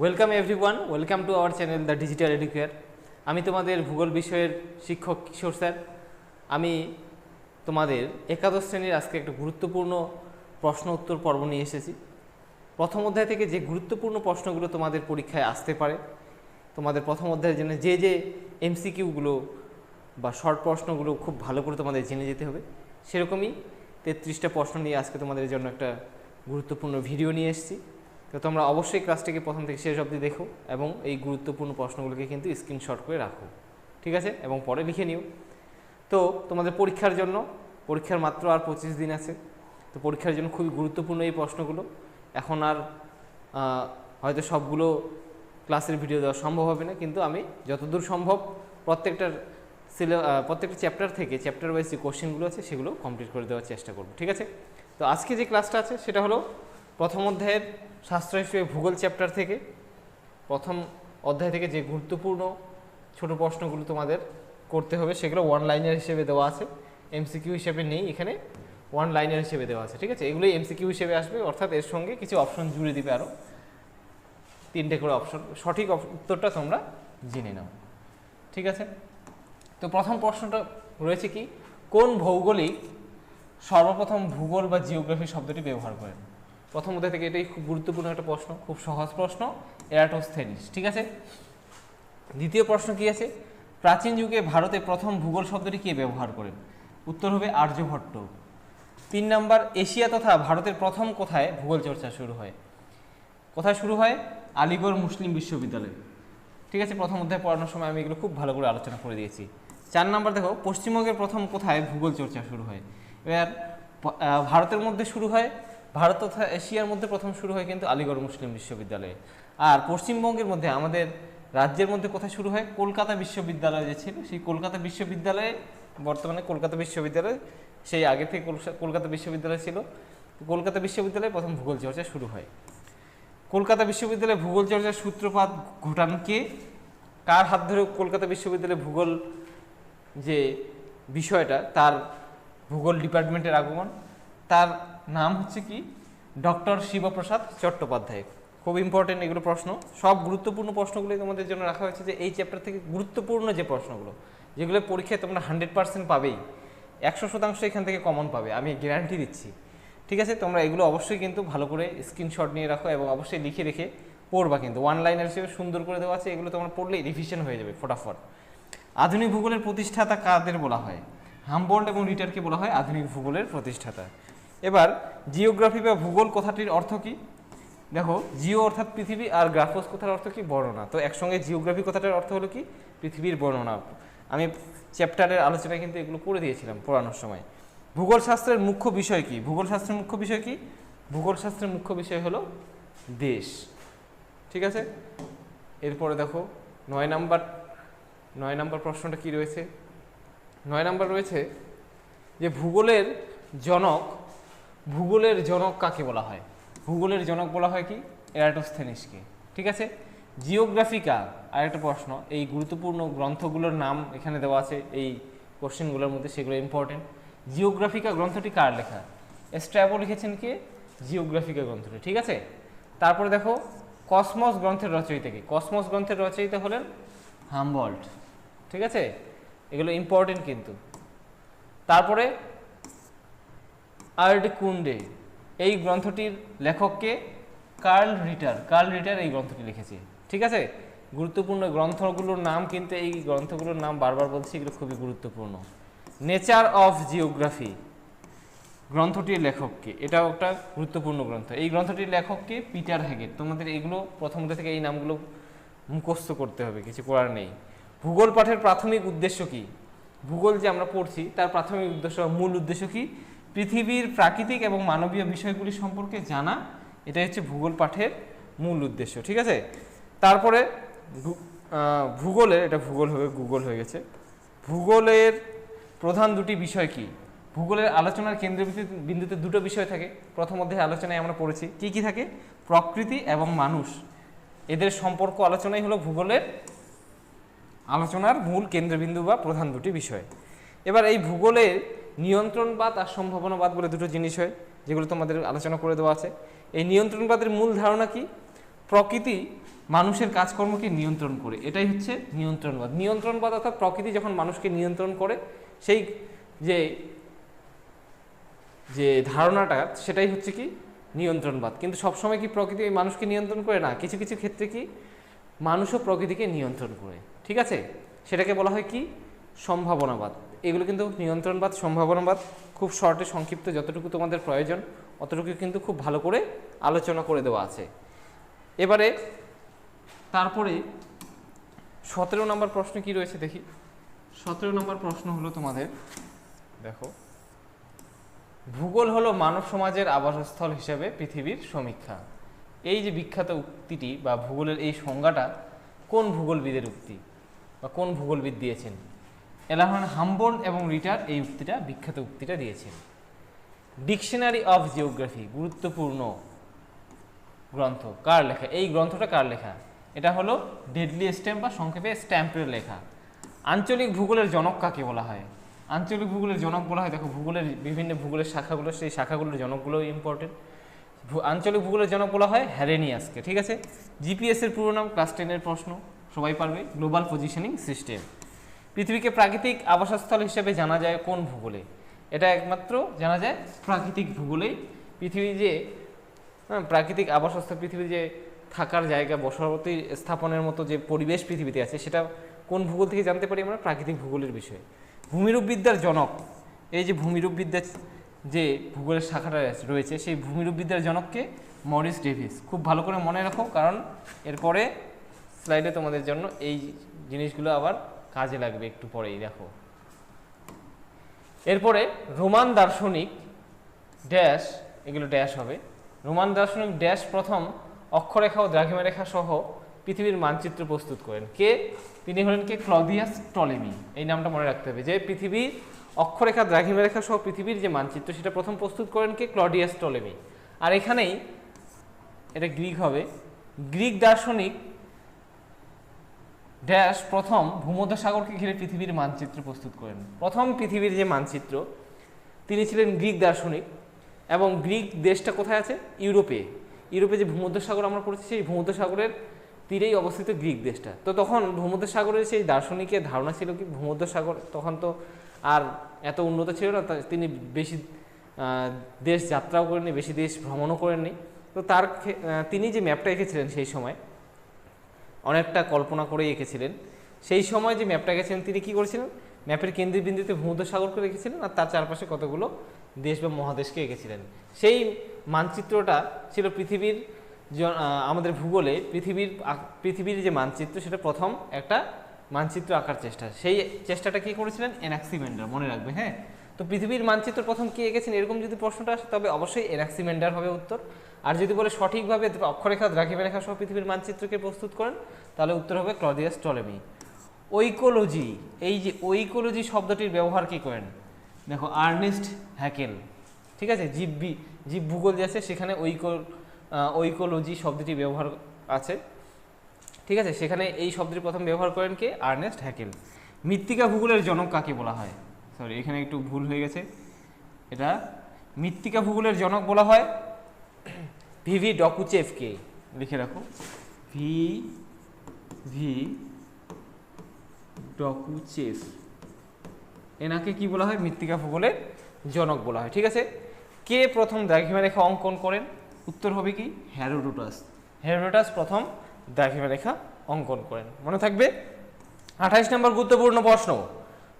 Welcome everyone welcome to our channel the digital educare আমি তোমাদের ভূগোল বিষয়ের শিক্ষক কিশোর স্যার। আমি তোমাদের একাদশ শ্রেণির আজকে একটা গুরুত্বপূর্ণ প্রশ্ন উত্তর পর্ব নিয়ে এসেছি। প্রথম অধ্যায় থেকে যে গুরুত্বপূর্ণ প্রশ্নগুলো তোমাদের পরীক্ষায় আসতে পারে, তোমাদের প্রথম অধ্যায়ের জন্য যে যে এমসিকিউগুলো বা শর্ট প্রশ্নগুলো খুব ভালো করে তোমাদের জেনে যেতে হবে, সেরকমই তেত্রিশটা প্রশ্ন নিয়ে আজকে তোমাদের জন্য একটা গুরুত্বপূর্ণ ভিডিও নিয়ে এসেছি। তো তোমরা অবশ্যই ক্লাসটিকে প্রথম থেকে শেষ অবধি দেখো এবং এই গুরুত্বপূর্ণ প্রশ্নগুলোকে কিন্তু স্ক্রিনশট করে রাখো, ঠিক আছে? এবং পরে লিখে নিও। তো তোমাদের পরীক্ষার জন্য, পরীক্ষার মাত্র আর পঁচিশ দিন আছে। তো পরীক্ষার জন্য খুবই গুরুত্বপূর্ণ এই প্রশ্নগুলো। এখন আর হয়তো সবগুলো ক্লাসের ভিডিও দেওয়া সম্ভব হবে না, কিন্তু আমি যতদূর সম্ভব প্রত্যেকটার সিলে প্রত্যেকটা চ্যাপ্টার থেকে চ্যাপ্টার ওয়াইজ যে কোশ্চেনগুলো আছে সেগুলো কমপ্লিট করে দেওয়ার চেষ্টা করব, ঠিক আছে? তো আজকে যে ক্লাসটা আছে সেটা হলো প্রথম অধ্যায়ের শাস্ত্র হিসেবে ভূগোল চ্যাপ্টার থেকে, প্রথম অধ্যায় থেকে যে গুরুত্বপূর্ণ ছোট প্রশ্নগুলো তোমাদের করতে হবে, সেগুলো ওয়ান লাইনার হিসেবে দেওয়া আছে। এমসিকিউ হিসেবে নেই, এখানে ওয়ান লাইনার হিসেবে দেওয়া আছে, ঠিক আছে? এগুলোই এমসিকিউ হিসেবে আসবে, অর্থাৎ এর সঙ্গে কিছু অপশন জুড়ে দিবে আরও তিনটে করে অপশন সঠিক উত্তরটা তোমরা জেনে নাও, ঠিক আছে? তো প্রথম প্রশ্নটা রয়েছে কি? কোন ভৌগোলিক সর্বপ্রথম ভূগোল বা জিওগ্রাফি শব্দটি ব্যবহার করেন? প্রথম অধ্যায় থেকে এটাই খুব গুরুত্বপূর্ণ একটা প্রশ্ন, খুব সহজ প্রশ্ন, এরাটোস্থেনিস, ঠিক আছে? দ্বিতীয় প্রশ্ন কি আছে? প্রাচীন যুগে ভারতে প্রথম ভূগোল শব্দটি কে ব্যবহার করেন? উত্তর হবে আর্যভট্ট। তিন নাম্বার, এশিয়া তথা ভারতের প্রথম কোথায় ভূগোল চর্চা শুরু হয়? কোথায় শুরু হয়? আলিগড় মুসলিম বিশ্ববিদ্যালয়। ঠিক আছে, প্রথম অধ্যায় পড়ানোর সময় আমি এগুলো খুব ভালো করে আলোচনা করে দিয়েছি। চার নাম্বার দেখো, পশ্চিমবঙ্গের প্রথম কোথায় ভূগোল চর্চা শুরু হয়? এবার ভারতের মধ্যে শুরু হয় ভারত তথা এশিয়ার মধ্যে প্রথম শুরু হয় কিন্তু আলিগড় মুসলিম বিশ্ববিদ্যালয়ে। আর পশ্চিমবঙ্গের মধ্যে আমাদের রাজ্যের মধ্যে কোথায় শুরু হয়? কলকাতা বিশ্ববিদ্যালয় যে ছিল, সেই কলকাতা বিশ্ববিদ্যালয়ে, বর্তমানে কলকাতা বিশ্ববিদ্যালয়, সেই আগে থেকে কলকাতা বিশ্ববিদ্যালয় ছিল। কলকাতা বিশ্ববিদ্যালয়ে প্রথম ভূগোল চর্চা শুরু হয়। কলকাতা বিশ্ববিদ্যালয়ে ভূগোল চর্চার সূত্রপাত ঘটান কে? কার হাত ধরে কলকাতা বিশ্ববিদ্যালয়ে ভূগোল যে বিষয়টা, তার ভূগোল ডিপার্টমেন্টের আগমন, তার নাম হচ্ছে কি? ডক্টর শিবপ্রসাদ চট্টোপাধ্যায়। খুব ইম্পর্টেন্ট এগুলো প্রশ্ন। সব গুরুত্বপূর্ণ প্রশ্নগুলো তোমাদের জন্য রাখা হয়েছে যে এই চ্যাপ্টার থেকে গুরুত্বপূর্ণ যে প্রশ্নগুলো, যেগুলো পরীক্ষায় তোমরা হান্ড্রেড পার্সেন্ট পাবেই। একশো শতাংশ এখান থেকে কমন পাবে, আমি গ্যারান্টি দিচ্ছি। ঠিক আছে? তোমরা এগুলো অবশ্যই কিন্তু ভালো করে স্ক্রিনশট নিয়ে রাখো এবং অবশ্যই লিখে রেখে পড়বা কিন্তু। ওয়ান লাইনার হিসেবে সুন্দর করে দেওয়া আছে, এগুলো তোমরা পড়লেই রিভিশন হয়ে যাবে ফটাফট। আধুনিক ভূগোলের প্রতিষ্ঠাতা কাদের বলা হয়? হামবোল্ড এবং রিটারকে বলা হয় আধুনিক ভূগোলের প্রতিষ্ঠাতা। এবার জিওগ্রাফি বা ভূগোল কথাটির অর্থ কি? দেখো, জিও অর্থাৎ পৃথিবী আর গ্রাফোস কথার অর্থ কি? বর্ণনা। তো একসঙ্গে জিওগ্রাফি কথাটার অর্থ হলো কি? পৃথিবীর বর্ণনা। আমি চ্যাপ্টারের আলোচনায় কিন্তু এগুলো করে দিয়েছিলাম পড়ানোর সময়। ভূগোল শাস্ত্রের মুখ্য বিষয় কি? ভূগোল শাস্ত্রের মুখ্য বিষয় কি? ভূগোল শাস্ত্রের মুখ্য বিষয় হলো দেশ। ঠিক আছে? এরপরে দেখো, নয় নাম্বার নয় নাম্বার প্রশ্নটা কি রয়েছে? নয় নাম্বার রয়েছে যে ভূগোলের জনক ভূগোলের জনক কাকে বলা হয়? ভূগোলের জনক বলা হয় কি? এরাটোস্থেনিসকে। ঠিক আছে? জিওগ্রাফিকা আর একটা প্রশ্ন, এই গুরুত্বপূর্ণ গ্রন্থগুলোর নাম এখানে দেওয়া আছে, এই কোশ্চেনগুলোর মধ্যে সেগুলো ইম্পর্টেন্ট জিওগ্রাফিকা গ্রন্থটি কার লেখা? স্ট্র্যাবো লিখেছেন কে? জিওগ্রাফিকা গ্রন্থটি, ঠিক আছে? তারপরে দেখো, কসমস গ্রন্থের রচয়িতা কি? কসমস গ্রন্থের রচয়িতা হলেন হামবল্ট, ঠিক আছে? এগুলো ইম্পর্টেন্ট কিন্তু। তারপরে আর্ড কুন্ডে এই গ্রন্থটির লেখককে কার্ল রিটার। কার্ল রিটার এই গ্রন্থটি লিখেছে। ঠিক আছে? গুরুত্বপূর্ণ গ্রন্থগুলোর নাম কিন্তু এই গ্রন্থগুলোর নাম বারবার বলছি, এগুলো খুবই গুরুত্বপূর্ণ। Nature of geography. গ্রন্থটির লেখককে। এটাও একটা গুরুত্বপূর্ণ গ্রন্থ। এই গ্রন্থটির লেখককে পিটার হ্যাগেট। তোমাদের এগুলো প্রথম থেকে এই নামগুলো মুখস্থ করতে হবে, কিছু করার নেই। ভূগোল পাঠের প্রাথমিক উদ্দেশ্য কি? ভূগোল যে আমরা পড়ছি, তার প্রাথমিক উদ্দেশ্য, মূল উদ্দেশ্য কি? পৃথিবীর প্রাকৃতিক এবং মানবীয় বিষয়গুলি সম্পর্কে জানা, এটাই হচ্ছে ভূগোল পাঠের মূল উদ্দেশ্য, ঠিক আছে? তারপরে ভূগোলের, এটা ভূগোল হয়ে, গুগল হয়ে গেছে। ভূগোলের প্রধান দুটি বিষয় কি? ভূগোলের আলোচনার কেন্দ্রবিন্দু, বিন্দুতে দুটো বিষয় থাকে। প্রথম অধ্যায়ে আলোচনায় আমরা পড়েছি, কি কি থাকে? প্রকৃতি এবং মানুষ। এদের সম্পর্ক আলোচনাই হলো ভূগোলের আলোচনার মূল কেন্দ্রবিন্দু বা প্রধান দুটি বিষয়। এবার এই ভূগোলের নিয়ন্ত্রণবাদ আর সম্ভাবনাবাদ বলে দুটো জিনিস হয়, যেগুলো তোমাদের আলোচনা করে দেওয়া আছে। এই নিয়ন্ত্রণবাদের মূল ধারণা কি? প্রকৃতি মানুষের কাজকর্মকে নিয়ন্ত্রণ করে। এটাই হচ্ছে নিয়ন্ত্রণবাদ। নিয়ন্ত্রণবাদ অর্থাৎ প্রকৃতি যখন মানুষকে নিয়ন্ত্রণ করে, সেই যে যে ধারণাটা, সেটাই হচ্ছে কি? নিয়ন্ত্রণবাদ। কিন্তু সবসময় কি প্রকৃতি মানুষকে নিয়ন্ত্রণ করে না? কিছু কিছু ক্ষেত্রে কি? মানুষও প্রকৃতিকে নিয়ন্ত্রণ করে। ঠিক আছে? সেটাকে বলা হয় কি? সম্ভাবনাবাদ। এগুলো কিন্তু নিয়ন্ত্রণবাদ, সম্ভাবনাবাদ, খুব শর্টে সংক্ষিপ্ত যতটুকু তোমাদের প্রয়োজন, অতটুকু কিন্তু খুব ভালো করে আলোচনা করে দেওয়া আছে। এবারে তারপরে সতেরো নম্বর প্রশ্ন কি রয়েছে দেখি। সতেরো নম্বর প্রশ্ন হলো তোমাদের, দেখো, ভূগোল হলো মানব সমাজের আবাসস্থল হিসেবে পৃথিবীর সমীক্ষা। এই যে বিখ্যাত উক্তিটি বা ভূগোলের এই সংজ্ঞাটা কোন ভূগোলবিদের উক্তি বা কোন ভূগোলবিদ দিয়েছেন? এলাহান হাম্বোল্ড এবং রিটার এই উক্তিটা, বিখ্যাত উক্তিটা দিয়েছেন। ডিকশনারি অফ জিওগ্রাফি গুরুত্বপূর্ণ গ্রন্থ। কার লেখা? এই গ্রন্থটা কার লেখা? এটা হলো ডেডলি স্ট্যাম্প বা সংক্ষেপে স্ট্যাম্পের লেখা। আঞ্চলিক ভূগোলের জনক কাকে বলা হয়? আঞ্চলিক ভূগোলের জনক বলা হয়, দেখো, ভূগোলের বিভিন্ন ভূগোলের শাখাগুলো, সেই শাখাগুলোর জনকগুলো ইম্পর্টেন্ট আঞ্চলিক ভূগোলের জনক বলা হয় হ্যারেনিয়াসকে ঠিক আছে? জিপিএসের পুরো নাম ক্লাস টেনের প্রশ্ন, সবাই পারবে। গ্লোবাল পজিশনিং সিস্টেম পৃথিবীকে প্রাকৃতিক আবাসস্থল হিসেবে জানা যায় কোন ভূগোলে? এটা একমাত্র জানা যায় প্রাকৃতিক ভূগোলেই। পৃথিবী যে হ্যাঁ প্রাকৃতিক আবাসস্থল পৃথিবীর যে থাকার জায়গা, বসতি স্থাপনের মতো যে পরিবেশ পৃথিবীতে আছে, সেটা কোন ভূগোল থেকে জানতে পারি আমরা? প্রাকৃতিক ভূগোলের বিষয়ে। ভূমিরূপবিদ্যার জনক, এই যে ভূমিরূপবিদ্যার যে ভূগোলের শাখাটা রয়েছে, সেই ভূমিরূপবিদ্যার জনককে মরিস ডেভিস। খুব ভালো করে মনে রাখো, কারণ এরপরে স্লাইডে তোমাদের জন্য এই জিনিসগুলো আবার কাজে লাগবে একটু পরেই, দেখো। এরপরে রোমান দার্শনিক ড্যাশ, এগুলো ড্যাশ হবে। রোমান দার্শনিক ড্যাশ প্রথম অক্ষরেখা ও দ্রাঘিমারেখা সহ পৃথিবীর মানচিত্র প্রস্তুত করেন। কে? তিনি হলেন কে? ক্লদিয়াস টলেমি। এই নামটা মনে রাখতে হবে যে পৃথিবীর অক্ষরেখা, দ্রাঘিমারেখা সহ পৃথিবীর যে মানচিত্র, সেটা প্রথম প্রস্তুত করেন কে? Claudius Ptolemy. আর এখানেই, এটা গ্রিক হবে, গ্রিক দার্শনিক ড্যাশ প্রথম ভূমধ্য সাগরকে ঘিরে পৃথিবীর মানচিত্র প্রস্তুত করেন। প্রথম পৃথিবীর যে মানচিত্র, তিনি ছিলেন গ্রিক দার্শনিক এবং গ্রিক দেশটা কোথায় আছে? ইউরোপে। ইউরোপে যে ভূমধ্য সাগর আমরা পড়েছি, সেই ভূমধ্য সাগরের তীরেই অবস্থিত গ্রিক দেশটা। তো তখন ভূমধ্য সাগরের সেই দার্শনিকের ধারণা ছিল কি ভূমধ্য সাগর তখন তো আর এত উন্নত ছিল না তিনি বেশি দেশ যাত্রাও করেননি, বেশি দেশ ভ্রমণও করেননি। তো তার তিনি যে ম্যাপটা এঁকেছিলেন সেই সময় অনেকটা কল্পনা করে এঁকেছিলেন। সেই সময় যে ম্যাপটা গেছিলেন তিনি কি করেছিলেন? ম্যাপের কেন্দ্রবিন্দুতে ভূমধ্য সাগরকে রেখেছিলেন আর তার চারপাশে কতগুলো দেশ বা মহাদেশকে এঁকেছিলেন। সেই মানচিত্রটা ছিল পৃথিবীর আমাদের ভূগোলে পৃথিবীর পৃথিবীর যে মানচিত্র, সেটা প্রথম একটা মানচিত্র আঁকার চেষ্টা। সেই চেষ্টাটা কি করেছিলেন? এনাক্সিমেন্ডার মনে রাখবে হ্যাঁ? তো পৃথিবীর মানচিত্র প্রথম কে এঁকেছেন এরকম যদি প্রশ্নটা আসে, তবে অবশ্যই এনাক্সিমেন্ডার হবে উত্তর। আর যদি বলে সঠিকভাবে অক্ষরেখা, দ্রাঘিমারেখা সহ পৃথিবীর মানচিত্রকে প্রস্তুত করেন, তাহলে উত্তর হবে ক্লদিয়াস টলেমি। ঐকোলজি, এই যে ঐকোলজি শব্দটির ব্যবহার কি করেন? দেখো, আর্নেস্ট হ্যাকেল, ঠিক আছে? জীব বি- জীব ভূগোল যে আছে, সেখানে ঐকো ঐকোলজি শব্দটি ব্যবহার আছে। ঠিক আছে? সেখানে এই শব্দটি প্রথম ব্যবহার করেন কে? Ernst Haeckel. মৃত্তিকা ভূগোলের জনক কাকে বলা হয়? সরি এখানে একটু ভুল হয়ে গেছে। এটা মৃত্তিকা ভূগোলের জনক বলা হয়। ভিভি ডকুচেফকে লিখে রাখো। ভি ভি ডকুচেফ এনাকে কি বলা হয়? মৃত্তিকা ভূগোলের জনক বলা হয়। ঠিক আছে? কে প্রথম দ্রাঘিমা রেখা অঙ্কন করেন? উত্তর হবে কি? হ্যারোডোটাস হ্যারোডোটাস প্রথম দ্রাঘিমা রেখা অঙ্কন করেন। মনে থাকবে? আঠাইশ নম্বর গুরুত্বপূর্ণ প্রশ্ন।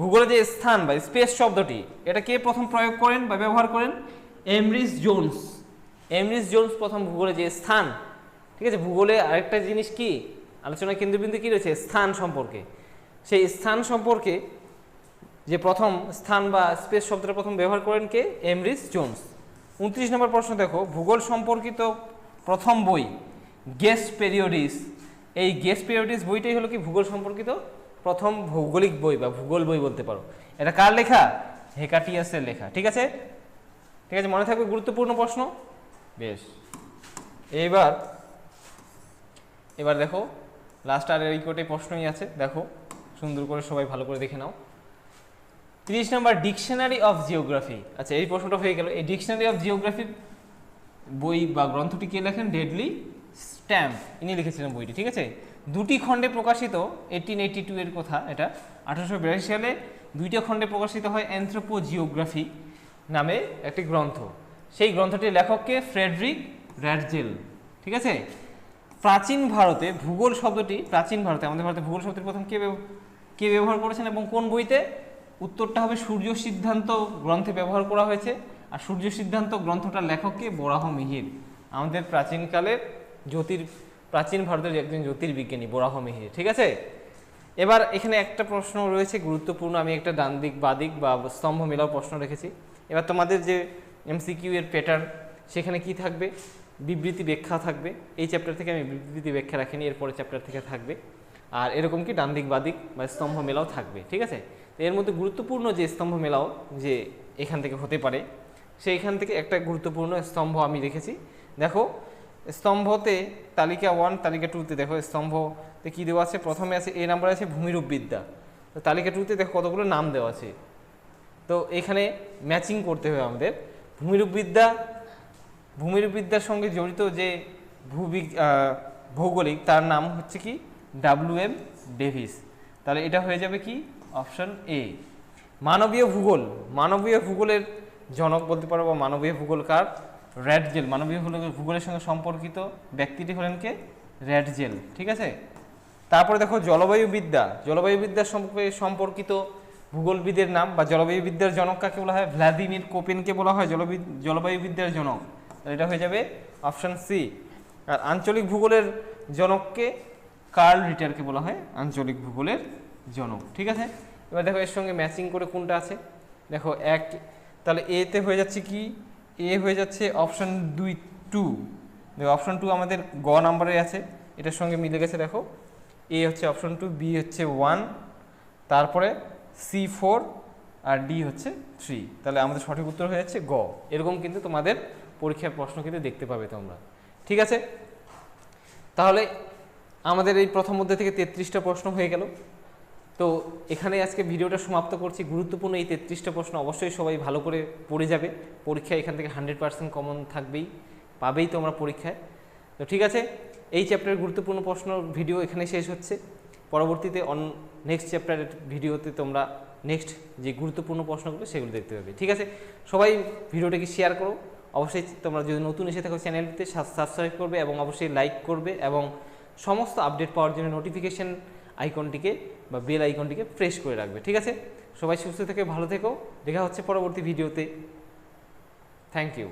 ভূগোলে যে স্থান বা স্পেস শব্দটি এটা কে প্রথম প্রয়োগ করেন বা ব্যবহার করেন? Emrys Jones. এমরিস জোনস প্রথম ভূগোলে যে স্থান। ঠিক আছে ভূগোলে আরেকটা জিনিস কি? আলোচনার কেন্দ্রবিন্দু কি রয়েছে? স্থান সম্পর্কে। সেই স্থান সম্পর্কে যে প্রথম স্থান বা স্পেস শব্দটা প্রথম ব্যবহার করেন কে? Emrys Jones. উনত্রিশ নম্বর প্রশ্ন দেখো। ভূগোল সম্পর্কিত প্রথম বই গেস্ট পেরিওডিস। এই গেস্ট পেরিওডিস বইটাই হলো কি ভূগোল সম্পর্কিত? প্রথম ভৌগোলিক বই বা ভূগোল বই বলতে পারো। এটা কার লেখা? হেকাটিয়াসের লেখা, ঠিক আছে? ঠিক আছে, মনে থাকবে গুরুত্বপূর্ণ প্রশ্ন? বেশ। এইবার, এবার দেখো লাস্ট আর এই কোটে প্রশ্নই আছে, দেখো, সুন্দর করে সবাই ভালো করে দেখে নাও। তিরিশ নম্বর ডিকশনারি অফ জিওগ্রাফি আচ্ছা এই প্রশ্নটা হয়ে গেল। এই ডিকশনারি অফ জিওগ্রাফি বই বা গ্রন্থটি কে লেখেন? ডেডলি স্ট্যাম্প ইনি লিখেছিলেন বইটি, ঠিক আছে? দুটি খণ্ডে প্রকাশিত এইটিন এইটি টু এর কথা এটা, আঠারোশো বিরাশি সালে দুইটা খণ্ডে প্রকাশিত হয় অ্যান্থ্রোপোজিওগ্রাফি নামে একটি গ্রন্থ। সেই গ্রন্থটির লেখককে ফ্রেডরিক র্যাডজেল ঠিক আছে? প্রাচীন ভারতে ভূগোল শব্দটি, প্রাচীন ভারতে, আমাদের ভারতে ভূগোল শব্দটি প্রথম কে কে ব্যবহার করেছেন এবং কোন বইতে? উত্তরটা হবে সূর্য সিদ্ধান্ত গ্রন্থে ব্যবহার করা হয়েছে। আর সূর্য সিদ্ধান্ত গ্রন্থটার লেখককে বরাহ মিহির। আমাদের প্রাচীনকালের জ্যোতির প্রাচীন ভারতের একজন জ্যোতির্বিজ্ঞানী, বরাহ মিহির, ঠিক আছে? এবার এখানে একটা প্রশ্ন রয়েছে, গুরুত্বপূর্ণ, আমি একটা ডান দিক, বা দিক, বা স্তম্ভ মেলাও প্রশ্ন রেখেছি। এবার তোমাদের যে এমসিকিউ এর প্যাটার্ন সেখানে কি থাকবে? বিবৃতি ব্যাখ্যা থাকবে। এই চ্যাপ্টার থেকে আমি বিবৃতি ব্যাখ্যা রাখিনি এরপরে চ্যাপ্টার থেকে থাকবে। আর এরকম কি ডান দিক বাদিক বা স্তম্ভ মেলাও থাকবে, ঠিক আছে? তো এর মধ্যে গুরুত্বপূর্ণ যে স্তম্ভ মেলাও যে এখান থেকে হতে পারে, সেইখান থেকে একটা গুরুত্বপূর্ণ স্তম্ভ আমি রেখেছি। দেখো স্তম্ভতে তালিকা ওয়ান তালিকা টুতে দেখো স্তম্ভতে কী দেওয়া আছে? প্রথমে আছে, এ নাম্বার আছে ভূমিরূপ বিদ্যা তো তালিকা টুতে দেখো কতগুলো নাম দেওয়া আছে। তো এখানে ম্যাচিং করতে হবে আমাদের। ভূমিরূপ বিদ্যা ভূমিরূপ বিদ্যার সঙ্গে জড়িত যে ভূবি ভৌগোলিক, তার নাম হচ্ছে কি? ডাব্লিউ এম ডেভিস তাহলে এটা হয়ে যাবে কি? অপশন এ মানবীয় ভূগোল। মানবীয় ভূগোলের জনক বলতে পারো বা মানবীয় ভূগোল কার? র্যাডজেল মানবীয় ভূগোলের সঙ্গে সম্পর্কিত ব্যক্তিটি হলেন কে? র্যাডজেল ঠিক আছে? তারপরে দেখো জলবায়ু বিদ্যা, জলবায়ু বিদ্যার সম্পর্কে সম্পর্কিত ভূগোলবিদের নাম বা জলবায়ু বিদ্যার জনক কাকে বলা হয়? ভ্লাদিমির কোপেনকে বলা হয় জলবিদ জলবায়ু বিদ্যার জনক। এটা হয়ে যাবে অপশান সি আর আঞ্চলিক ভূগোলের জনককে কার্ল রিটারকে বলা হয় আঞ্চলিক ভূগোলের জনক, ঠিক আছে? এবার দেখো এর সঙ্গে ম্যাচিং করে কোনটা আছে? দেখো এক, তাহলে এতে হয়ে যাচ্ছে কি? এ হয়ে যাচ্ছে অপশন দুই টু অপশন টু আমাদের গ নাম্বারে আছে, এটার সঙ্গে মিলে গেছে দেখো। এ হচ্ছে অপশন টু বি হচ্ছে ওয়ান তারপরে সি ফোর আর ডি হচ্ছে থ্রি তাহলে আমাদের সঠিক উত্তর হয়ে যাচ্ছে গ। এরকম কিন্তু তোমাদের পরীক্ষার প্রশ্ন কিন্তু দেখতে পাবে তোমরা। ঠিক আছে? তাহলে আমাদের এই প্রথম মধ্যে থেকে তেত্রিশটা প্রশ্ন হয়ে গেল। তো এখানে আজকে ভিডিওটা সমাপ্ত করছি। গুরুত্বপূর্ণ এই তেত্রিশটা প্রশ্ন অবশ্যই সবাই ভালো করে পড়ে যাবে। পরীক্ষায় এখান থেকে হান্ড্রেড পার্সেন্ট কমন থাকবেই, পাবেই তোমরা পরীক্ষায়। তো ঠিক আছে, এই চ্যাপ্টারের গুরুত্বপূর্ণ প্রশ্ন ভিডিও এখানে শেষ হচ্ছে। পরবর্তীতে অন নেক্সট চ্যাপ্টারের ভিডিওতে তোমরা নেক্সট যে গুরুত্বপূর্ণ প্রশ্নগুলো সেগুলো দেখতে পাবে। ঠিক আছে, সবাই ভিডিওটাকে শেয়ার করো। অবশ্যই তোমরা যদি নতুন এসে থাকো চ্যানেলটিতে সাবস্ক্রাইব করবে এবং অবশ্যই লাইক করবে এবং সমস্ত আপডেট পাওয়ার জন্য নোটিফিকেশন আইকনটিকে বা বেল আইকনটিকে প্রেস করে রাখবে, ঠিক আছে? সবাই সুস্থ থেকে ভালো থেকো, দেখা হচ্ছে পরবর্তী ভিডিওতে। Thank you